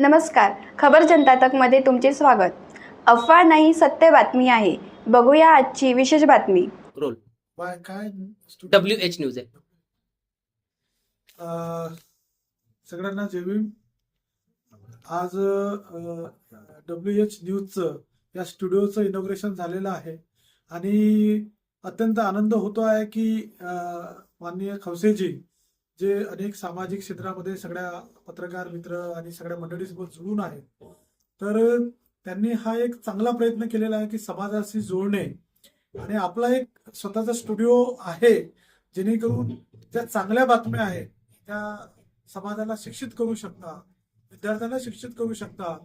नमस्कार. खबर जनता तकमध्ये तुमचे स्वागत. अफवा नाही सत्य बातमी आहे. बघूया आजची विशेष बातमी. रोल. काय? डब्ल्यू एच न्यूज आहे. अं, सगळ्यांना जय भीम. आज डब्ल्यू एच न्यूजचं या स्टुडिओचं इनॉग्रेशन झालेलं आहे. आणि अत्यंत आनंद होतो आहे की अं, माननीय खवसेजी जे अनेक सामाजिक क्षेत्रामध्ये सगळ्या पत्रकार मित्र आणि सगळ्या मंडळीसोबत जुळून आहेत. तर त्यांनी हा एक चांगला प्रयत्न केलेला आहे की समाजाशी जुळणे. आणि आपला एक स्वतःचा स्टुडिओ आहे जेणेकरून ज्या चांगल्या बातम्या आहेत त्या समाजाला शिक्षित करू शकता विद्यार्थ्यांना शिक्षित करू शकता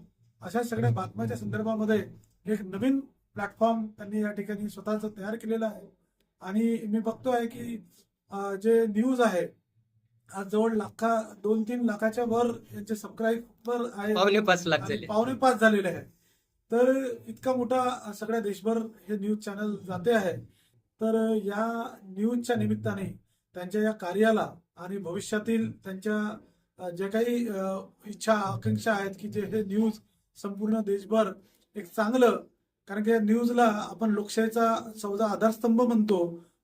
अशा सगळ्या बातम्याच्या संदर्भामध्ये एक नवीन प्लॅटफॉर्म त्यांनी या ठिकाणी स्वतःच तयार केलेला आहे. आणि मी बघतो आहे की जे न्यूज आहे आज जवळ लाखा दोन तीन लाखाच्या वर यांचे सबस्क्राईबर आहेत. पावणे पाच लाख झाले. पावणे पाच झालेले आहे तर इतका मोठा सगळ्या देशभर हे न्यूज चॅनल जाते आहे. तर या न्यूजच्या निमित्ताने त्यांच्या या कार्याला आणि भविष्यातील त्यांच्या जे काही इच्छा आकांक्षा आहेत की जे हे न्यूज संपूर्ण देशभर एक चांगलं कारण की या न्यूजला आपण लोकशाहीचा चौदा आधारस्तंभ म्हणतो.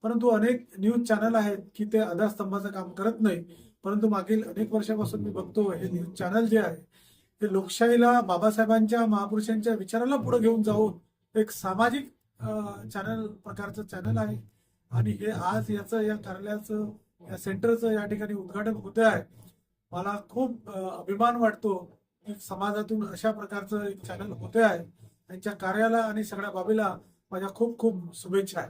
परंतु अनेक न्यूज चॅनल आहेत की ते आधारस्तंभाचं काम करत नाही परंतु मागील अनेक वर्षापासून मी बघतो हे न्यूज चॅनल जे आहे ते लोकशाहीला बाबासाहेबांच्या महापुरुषांच्या विचाराला पुढे घेऊन जाऊन एक सामाजिक चॅनल प्रकारचं चॅनल आहे. आणि हे आज याचं या कार्यालयाचं या सेंटरचं या ठिकाणी उद्घाटन होते आहे मला खूप अभिमान वाटतो की समाजातून अशा प्रकारचं एक चॅनल होते आहे त्यांच्या कार्याला आणि सगळ्या बाबीला माझ्या खूप खूप शुभेच्छा आहे.